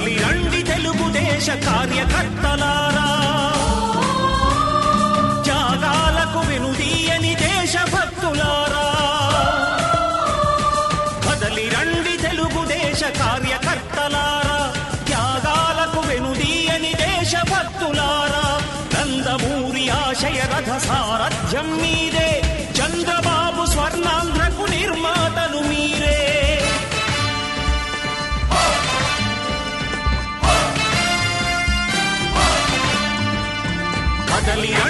కదలి రండి తెలుగుదేశ కార్యకర్తలారా. త్యాగాలకు వెనుదీయని దేశభక్తులారా. కదలి రండి తెలుగుదేశ కార్యకర్తలారా. త్యాగాలకు వెనుదీయని దేశభక్తులారా. నందమూరి ఆశయ రథ సారథ్యం మీదే. కదలి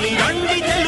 కదలి రండి తెలుగుదేశ కార్యకర్త